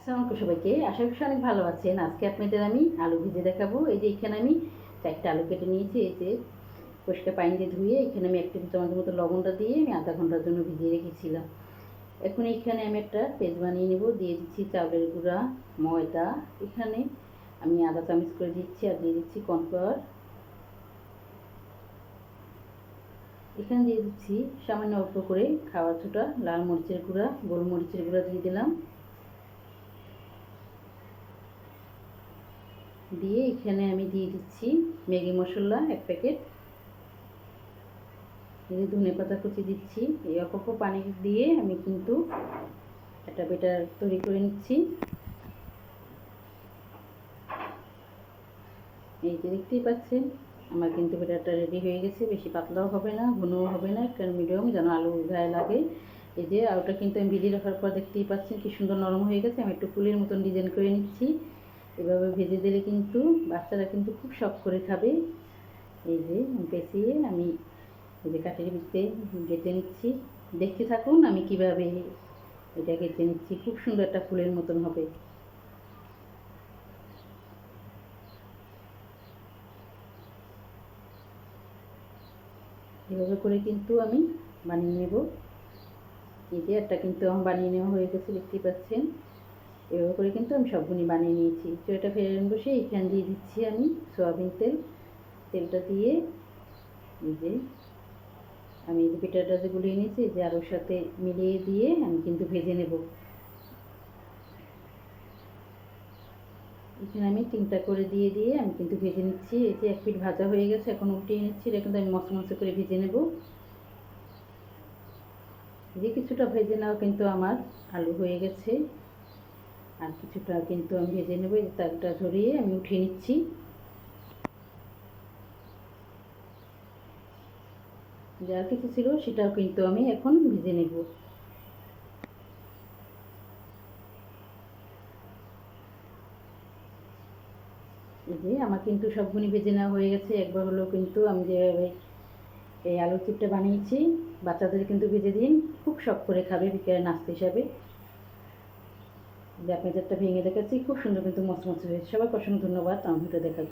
আসসালামু আলাইকুম সবাইকে। আশা করছি অনেক ভালো আছেন। আজকে আপনাদের আমি আলু ভিজে দেখাবো। এই যে এখানে আমি চারটে আলু কেটে নিয়েছি, এই যে পরিষ্কার পানি দিয়ে ধুয়ে এখানে আমি এক টেবিল চামচের মতো লবণটা দিয়ে আমি আধা ঘণ্টার জন্য ভিজিয়ে রেখেছিলাম। এখন এইখানে আমি একটা পেস্ট বানিয়ে নেব। দিয়ে দিচ্ছি চাউলের গুঁড়া, ময়দা। এখানে আমি আধা চামচ করে দিচ্ছি আর দিয়ে দিচ্ছি কর্নফ্লাওয়ার। এখানে দিয়ে দিচ্ছি সামান্য অল্প করে খাওয়ার ছোটা, লাল মরিচের গুঁড়া, গোলমরিচের গুঁড়া দিয়ে দিলাম। দিয়ে এখানে আমি দিয়ে দিচ্ছি ম্যাগি মশলা এক প্যাকেট। এই ধনে পাতা কুচি দিচ্ছি, এই অল্প পানি দিয়ে আমি কিন্তু একটা বেটার তৈরি করে নিচ্ছি। এই যে দেখতেই পাচ্ছেন, আমার কিন্তু বেটারটা রেডি হয়ে গেছে, বেশি পাতলাও হবে না, ঘনও হবে না, একটা মিডিয়াম যেন আলু গায়ে লাগে। এই যে আলুটা কিন্তু আমি ভিজিয়ে রাখার পর দেখতেই পাচ্ছেন কি সুন্দর নরম হয়ে গেছে, আমি একটু ফুলের মতন ডিজাইন করে নিচ্ছি। ভেজে দিলে কিন্তু বাচ্চারা কিন্তু খুব শখ করে খাবে। এই যে পেঁচিয়ে আমি এই যে কাঠের ভিতরে গেঁথে নিচ্ছি। দেখতে থাকুন আমি কীভাবে এটা গেঁথে নিচ্ছি। খুব সুন্দর একটা ফুলের মতন হবে। এভাবে করে কিন্তু আমি বানিয়ে নেব। এই যে একটা কিন্তু আমার বানিয়ে নেওয়া হয়ে গেছে, দেখতেই পাচ্ছেন। এভাবে করে কিন্তু আমি সবগুলি বানিয়ে নিয়েছি। তো এটা বসে এখানে দিয়ে দিচ্ছি আমি সয়াবিন তেল। তেলটা দিয়ে এই যে আমি এই পিঠাটা যে গুলিয়ে নিয়েছি যে আলুর সাথে মিলিয়ে দিয়ে আমি কিন্তু ভেজে নেব। এখানে আমি তিনটা করে দিয়ে দিয়ে আমি কিন্তু ভেজে নিচ্ছি। এই যে এক পিঠ ভাজা হয়ে গেছে, এখন উল্টিয়ে নিচ্ছি। এটা কিন্তু আমি মশলা মশলা করে ভেজে নেব। যে কিছুটা ভেজে নাও কিন্তু আমার আলু হয়ে গেছে। আর কিছুটা কিন্তু আমি ভেজে নেব তালটা ঝরিয়ে আমি উঠিয়ে নিচ্ছি। যা কিছু ছিল সেটাও কিন্তু আমি এখন ভেজে নেব। যে আমার কিন্তু সবগুলি ভেজে নেওয়া হয়ে গেছে, একবার হলেও কিন্তু আমি যেভাবে এই আলুর চিপটা বানিয়েছি, বাচ্চাদের কিন্তু ভেজে দিন, খুব শখ করে খাবে, বিকেলের নাস্তা হিসাবে। যে ভেঙে দেখাচ্ছি খুব সুন্দর কিন্তু মচমচে হয়েছে। সবাই অসংখ্য ধন্যবাদ। আমার ভিডিও দেখার